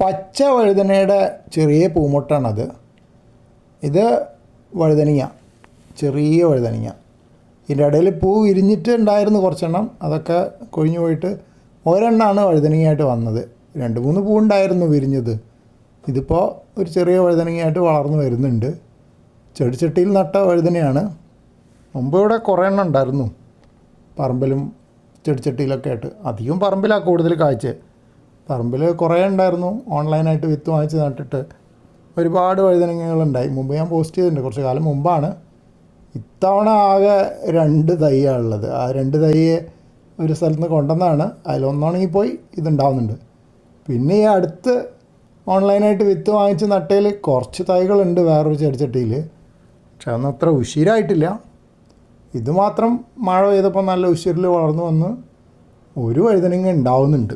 പച്ച വഴുതനയുടെ ചെറിയ പൂമൊട്ടാണത്. ഇത് വഴുതനങ്ങ ചെറിയ വഴുതനങ്ങ. ഇതിന്റെ ഇടയിൽ പൂ വിരിഞ്ഞിട്ട് ഉണ്ടായിരുന്നു കുറച്ചെണ്ണം. അതൊക്കെ കൊഴിഞ്ഞു പോയിട്ട് ഒരെണ്ണമാണ് വഴുതനങ്ങയായിട്ട് വന്നത്. രണ്ട് മൂന്ന് പൂ ഉണ്ടായിരുന്നു വിരിഞ്ഞത്. ഇതിപ്പോൾ ഒരു ചെറിയ വഴുതനങ്ങയായിട്ട് വളർന്നു വരുന്നുണ്ട്. ചെടിച്ചട്ടിയിൽ നട്ട വഴുതനയാണ്. മുമ്പ് ഇവിടെ കുറേ എണ്ണം ഉണ്ടായിരുന്നു. പറമ്പിലും ചെടിച്ചട്ടിയിലൊക്കെ ആയിട്ട്. അധികം പറമ്പിലാണ് കൂടുതൽ കാഴ്ച. പറമ്പിൽ കുറേ ഉണ്ടായിരുന്നു. ഓൺലൈനായിട്ട് വിത്ത് വാങ്ങിച്ച് നട്ടിട്ട് ഒരുപാട് വഴുതനങ്ങകളുണ്ടായി. മുമ്പ് ഞാൻ പോസ്റ്റ് ചെയ്തിട്ടുണ്ട്. കുറച്ച് കാലം മുമ്പാണ്. ഇത്തവണ ആകെ രണ്ട് തൈയാണ് ഉള്ളത്. ആ രണ്ട് തൈയെ ഒരു സ്ഥലത്ത് കൊണ്ടുവന്നാണ് അതിലൊന്നാണെങ്കിൽ പോയി ഇതുണ്ടാവുന്നുണ്ട്. പിന്നെ ഈ അടുത്ത് ഓൺലൈനായിട്ട് വിത്ത് വാങ്ങിച്ച് നട്ടയിൽ കുറച്ച് തൈകളുണ്ട്. വേറൊരു ചെടിച്ചട്ടിയിൽ പക്ഷെ അതൊന്നും അത്ര ഉശിരായിട്ടില്ല. ഇതുമാത്രം മഴ പെയ്തപ്പോൾ നല്ല ഉശിരിൽ വളർന്നു വന്ന് ഒരു വഴുതനങ്ങ ഉണ്ടാവുന്നുണ്ട്.